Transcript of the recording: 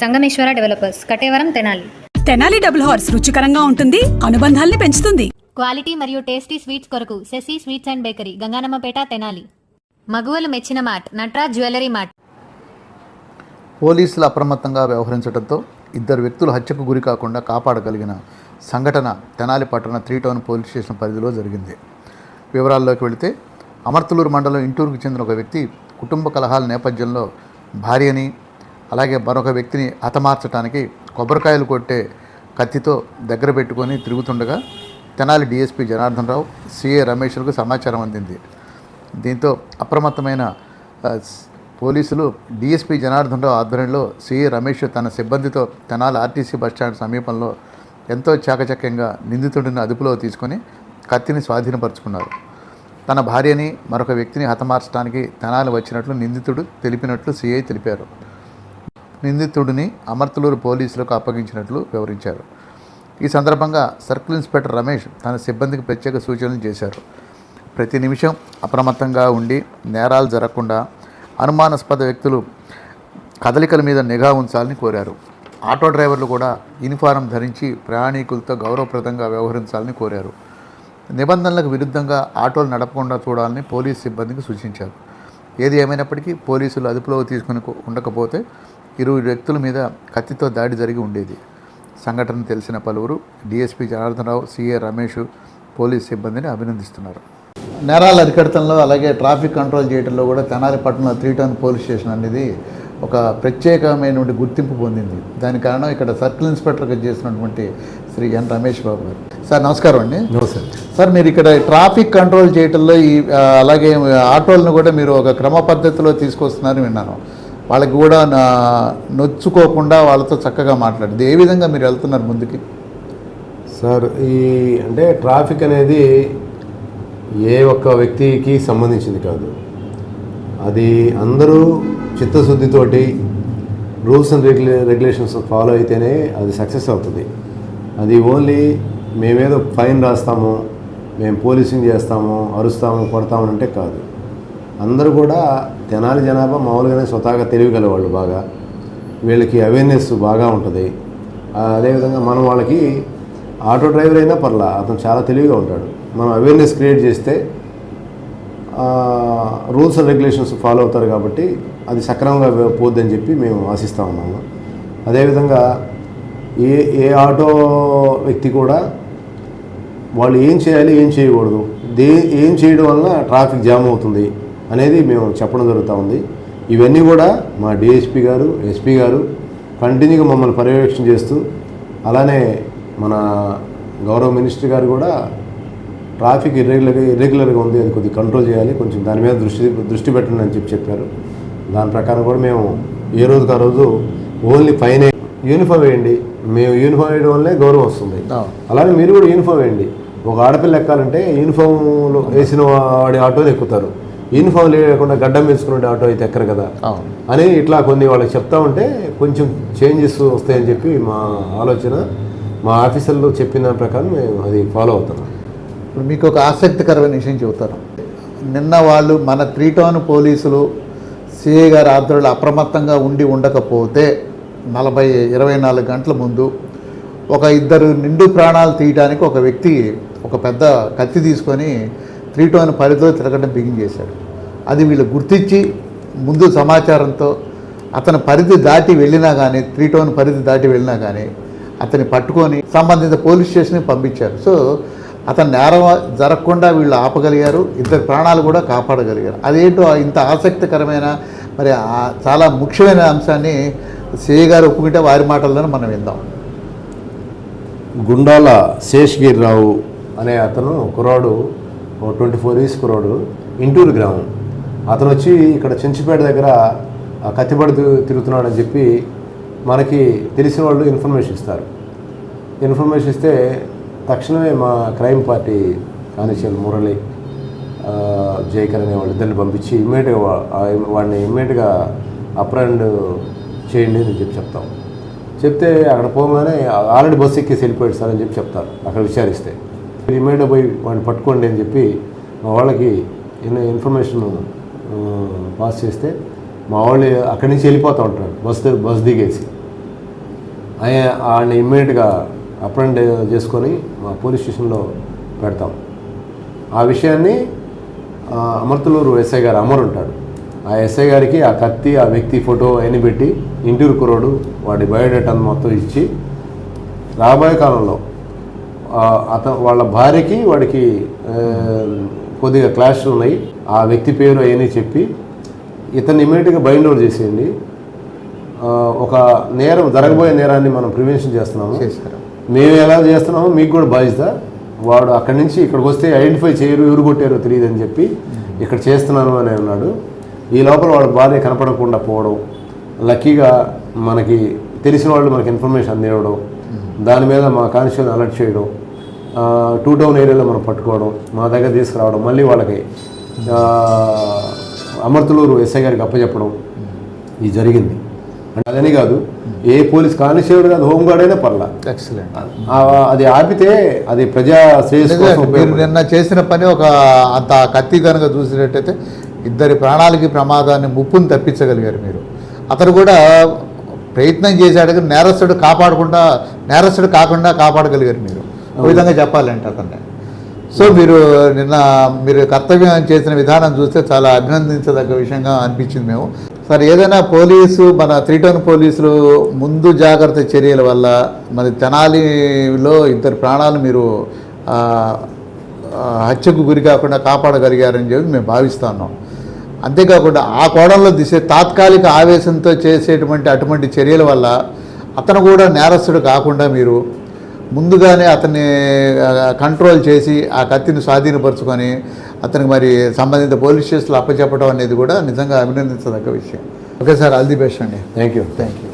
Sangameswara developers Katevaram Tenali. Tenali double horse రుచికరంగా ఉంటుంది అనుబంధాల్ని పెంచుతుంది. క్వాలిటీ మరియు టేస్టీ స్వీట్స్ కొరకు Sasi sweets and bakery Gangaanammapeta Tenali. మగువలు మెచ్చిన మార్ట్ నట్రాజ్ జ్యువెలరీ మార్ట్ పోలీసులు అప్రమత్తంగా వ్యవహరించడంతో ఇద్దరు వ్యక్తులు హత్యకు గురి కాకుండా కాపాడగలిగిన సంఘటన తెనాలి పట్టణ త్రీ టౌన్ పోలీస్ స్టేషన్ పరిధిలో జరిగింది. వివరాల్లోకి వెళితే అమర్తలూరు మండలం ఇంటూరుకు చెందిన ఒక వ్యక్తి కుటుంబ కలహాల నేపథ్యంలో భార్యని అలాగే మరొక వ్యక్తిని హతమార్చడానికి కొబ్బరికాయలు కొట్టే కత్తితో దగ్గర పెట్టుకొని తిరుగుతుండగా తెనాలి డీఎస్పీ జనార్దన్ రావు సిఏ రమేష్లకు సమాచారం అందింది. దీంతో అప్రమత్తమైన పోలీసులు డీఎస్పీ జనార్దన్ రావు ఆధ్వర్యంలో సిఏ రమేష్ తన సిబ్బందితో తెనాలి ఆర్టీసీ బస్టాండ్ సమీపంలో ఎంతో చాకచక్యంగా నిందితుడిని అదుపులో తీసుకొని కత్తిని స్వాధీనపరుచుకున్నారు. తన భార్యని మరొక వ్యక్తిని హతమార్చడానికి తెనాలి వచ్చినట్లు నిందితుడు తెలిపినట్లు సిఐ తెలిపారు. నిందితుడిని అమర్తలూరు పోలీసులకు అప్పగించినట్లు వివరించారు. ఈ సందర్భంగా సర్కిల్ ఇన్స్పెక్టర్ రమేష్ తన సిబ్బందికి ప్రత్యేక సూచనలు చేశారు. ప్రతి నిమిషం అప్రమత్తంగా ఉండి నేరాలు జరగకుండా అనుమానాస్పద వ్యక్తులు కదలికల మీద నిఘా ఉంచాలని కోరారు. ఆటో డ్రైవర్లు కూడా యూనిఫారం ధరించి ప్రయాణికులతో గౌరవప్రదంగా వ్యవహరించాలని కోరారు. నిబంధనలకు విరుద్ధంగా ఆటోలు నడపకుండా చూడాలని పోలీస్ సిబ్బందికి సూచించారు. ఏది ఏమైనప్పటికీ పోలీసులు అదుపులోకి తీసుకుని ఉండకపోతే ఇరువురు వ్యక్తుల మీద కత్తితో దాడి జరిగి ఉండేది. సంఘటన తెలిసిన పలువురు DSP Janardhanarao CA Ramesh police సిబ్బందిని అభినందిస్తున్నారు. నేరాలు అరికడతంలో అలాగే ట్రాఫిక్ కంట్రోల్ చేయడంలో కూడా తెనాలి పట్టణంలో త్రీ టౌన్ పోలీస్ స్టేషన్ అనేది ఒక ప్రత్యేకమైనటువంటి గుర్తింపు పొందింది. దాని కారణం ఇక్కడ సర్కిల్ ఇన్స్పెక్టర్గా చేసినటువంటి శ్రీ ఎన్ రమేష్ బాబు గారు. సార్ నమస్కారం అండి. సార్ మీరు ఇక్కడ ట్రాఫిక్ కంట్రోల్ చేయటంలో ఈ అలాగే ఆటోలను కూడా మీరు ఒక క్రమ పద్ధతిలో తీసుకొస్తున్నారని విన్నాను. వాళ్ళకి కూడా నా- నొచ్చుకోకుండా వాళ్ళతో చక్కగా మాట్లాడింది. ఏ విధంగా మీరు వెళ్తున్నారు ముందుకి? సార్ ఈ అంటే ట్రాఫిక్ అనేది ఏ ఒక్క వ్యక్తికి సంబంధించింది కాదు. అది అందరూ చిత్తశుద్ధితోటి rules and regulate regulations follow అయితేనే అది సక్సెస్ అవుతుంది. అది ఓన్లీ మేమేదో ఫైన్ రాస్తాము మేము పోలీసింగ్ చేస్తాము అరుస్తాము కొడతాము అంటే కాదు. అందరూ కూడా తెనాలి జనాభా మామూలుగానే స్వతహాగా తెలివి వాళ్ళు బాగా. వీళ్ళకి అవేర్నెస్ బాగా ఉంటుంది. అదేవిధంగా మనం వాళ్ళకి ఆటో డ్రైవర్ అయినా పర్లా అతను చాలా తెలివిగా ఉంటాడు. మనం అవేర్నెస్ క్రియేట్ చేస్తే రూల్స్ అండ్ రెగ్యులేషన్స్ ఫాలో అవుతారు కాబట్టి అది సక్రమంగా పోద్దని చెప్పి మేము ఆశిస్తూ ఉన్నాము. అదేవిధంగా ఏ ఏ ఆటో వ్యక్తి కూడా వాళ్ళు ఏం చేయాలి ఏం చేయకూడదు. దే ఏం చేయడం వలన ట్రాఫిక్ జామ్ అవుతుంది. అనేది మేము చెప్పడం జరుగుతూ ఉంది. ఇవన్నీ కూడా మా డిఎస్పి గారు ఎస్పీ గారు కంటిన్యూగా మమ్మల్ని పర్యవేక్షణ చేస్తూ అలానే మన గౌరవ మినిస్టర్ గారు కూడా ట్రాఫిక్ ఇర్రెగ్యులర్గా ఇర్రెగ్యులర్గా ఉంది అది కొద్దిగా కంట్రోల్ చేయాలి కొంచెం దాని మీద దృష్టి దృష్టి పెట్టండి అని చెప్పి చెప్పారు. దాని ప్రకారం కూడా మేము ఏ రోజుకి ఆ రోజు ఓన్లీ ఫైన్ యూనిఫామ్ వేయండి. మేము యూనిఫామ్ వేయడం వల్లే గౌరవం వస్తుంది. అలానే మీరు కూడా యూనిఫామ్ వేయండి. ఒక ఆడపిల్ల ఎక్కాలంటే యూనిఫామ్లో వేసిన వాడి ఆటోని ఎక్కుతారు. యూనిఫామ్ లేకుండా గడ్డం వేసుకునే ఆటో అయితే ఎక్కరు కదా. అవును. అని ఇట్లా కొన్ని వాళ్ళకి చెప్తా ఉంటే కొంచెం చేంజెస్ వస్తాయని చెప్పి మా ఆలోచన మా ఆఫీసర్లు చెప్పిన ప్రకారం మేము అది ఫాలో అవుతున్నాం ఇప్పుడు మీకు ఒక ఆసక్తికరమైన విషయం చెబుతాను. నిన్న వాళ్ళు మన త్రీ టౌన్ పోలీసులు సిఐ గారి ఆధ్వర్యంలో అప్రమత్తంగా ఉండి ఉండకపోతే నలభై ఇరవై నాలుగు గంటల ముందు ఒక ఇద్దరు నిండు ప్రాణాలు తీయడానికి ఒక వ్యక్తి ఒక పెద్ద కత్తి తీసుకొని త్రీ టౌన్ పరిధిలో తిరగడం బిగిన్ చేశాడు. అది వీళ్ళు గుర్తించి ముందు సమాచారంతో అతని పరిధి దాటి వెళ్ళినా కానీ త్రీ టౌన్ పరిధి దాటి వెళ్ళినా కానీ అతన్ని పట్టుకొని సంబంధిత పోలీస్ స్టేషన్కి పంపించారు. సో అతను నేరం జరగకుండా వీళ్ళు ఆపగలిగారు. ఇద్దరు ప్రాణాలు కూడా కాపాడగలిగారు. అదేంటో ఇంత ఆసక్తికరమైన మరి చాలా ముఖ్యమైన అంశాన్ని సిఐ గారు ఒప్పుకుంటే వారి మాటల్లోనే మనం విందాం. గుండాల శేషగిరిరావు అనే అతను కుర్రాడు twenty four years road Inturu గ్రామం. అతను వచ్చి ఇక్కడ చెంచుపేట దగ్గర కత్తిబడి కత్తిపడి తిరుగుతున్నాడని చెప్పి మనకి తెలిసిన వాళ్ళు ఇన్ఫర్మేషన్ ఇస్తారు. ఇన్ఫర్మేషన్ ఇస్తే తక్షణమే మా crime party constable Murali Jayakar అనే వాళ్ళిద్దరిని పంపించి ఇమ్మీడియట్గా వాడిని ఇమ్మీడియట్గా అప్రాండ్ చేయండి అని చెప్పి చెప్తాం. చెప్తే అక్కడ పోగానే ఆల్రెడీ బస్సు ఎక్కేసి వెళ్ళిపోయాడు సార్ అని చెప్పి చెప్తారు అక్కడ విచారిస్తే. ఏమైనా పోయి వాడిని పట్టుకోండి అని చెప్పి మా వాళ్ళకి ఇన్ఫర్మేషన్ పాస్ చేస్తే మా వాళ్ళు అక్కడి నుంచి వెళ్ళిపోతూ ఉంటారు. బస్ బస్ దిగేసి. ఆయ- ఆయన ఇమ్మీడియట్గా అప్రెండ్ చేసుకొని మా పోలీస్ స్టేషన్లో పెడతాం. ఆ విషయాన్ని అమర్తలూరు ఎస్ఐ గారు అమర్ ఉంటాడు. ఆ ఎస్ఐ గారికి ఆ కత్తి ఆ వ్యక్తి ఫోటో అవన్నీ పెట్టి ఇంటూరు కుర్రోడు వాడి బయోడేటా మొత్తం ఇచ్చి రాబోయే కాలంలో అతను వాళ్ళ భార్యకి వాడికి కొద్దిగా క్లాష్లు ఉన్నాయి. ఆ వ్యక్తి పేరు అవన్నీ చెప్పి ఇతన్ని ఇమీడియట్గా బైండ్ అవుట్ చేసేయండి. ఒక నేరం జరగబోయే నేరాన్ని మనం ప్రివెన్షన్ చేస్తున్నాము. మేము ఎలా చేస్తున్నామో మీకు కూడా బాధ్యత. వాడు అక్కడి నుంచి ఇక్కడికి వస్తే ఐడెంటిఫై చేయరు ఎవరు కొట్టారో తెలియదు అని చెప్పి ఇక్కడ చేస్తున్నాను అని అన్నాడు. ఈ లోపల వాడు భార్య కనపడకుండా పోవడం లక్కీగా మనకి తెలిసిన వాళ్ళు మనకి ఇన్ఫర్మేషన్ అందివ్వడం దాని మీద మా కానిస్టేబుల్ అలర్ట్ చేయడం టూ టౌన్ ఏరియాలో మనం పట్టుకోవడం మా దగ్గర తీసుకురావడం మళ్ళీ వాళ్ళకి అమర్తలూరు ఎస్ఐ గారికి అప్పచెప్పడం ఇది జరిగింది. అంటే అదని కాదు ఏ పోలీస్ కానిస్టేబుల్ కాదు హోంగార్డ్ అయినా పర్లా. ఎక్సలెంట్ అది ఆపితే అది ప్రజా. నిన్న చేసిన పని ఒక అంత కత్తి కనుక చూసినట్టయితే ఇద్దరి ప్రాణాలకి ప్రమాదాన్ని ముప్పును తప్పించగలిగారు మీరు. అతను కూడా ప్రయత్నం చేశాడు నేరస్తుడు కాపాడకుండా నేరస్తుడు కాకుండా కాపాడగలిగారు మీరు. ఒక విధంగా చెప్పాలంటే అతన్ని. సో మీరు నిన్న మీరు కర్తవ్యం చేసిన విధానం చూస్తే చాలా అభినందించదగ్గ విషయంగా అనిపించింది మేము. సార్ ఏదైనా పోలీసు మన త్రీ టౌన్ పోలీసులు ముందు జాగ్రత్త చర్యల వల్ల మరి తెనాలిలో ఇద్దరు ప్రాణాలు మీరు హత్యకు గురి కాకుండా కాపాడగలిగారని చెప్పి మేము భావిస్తున్నాం అంతేకాకుండా ఆ కోణంలో దిశ తాత్కాలిక ఆవేశంతో చేసేటువంటి అటువంటి చర్యల వల్ల అతను కూడా నేరస్తుడు కాకుండా మీరు ముందుగానే అతన్ని కంట్రోల్ చేసి ఆ కత్తిని స్వాధీనపరుచుకొని అతనికి మరి సంబంధిత పోలీస్ స్టేషన్లో అప్పచెప్పడం అనేది కూడా నిజంగా అభినందించదగ్గ విషయం. Okay sir all the best అండి థ్యాంక్ యూ థ్యాంక్ యూ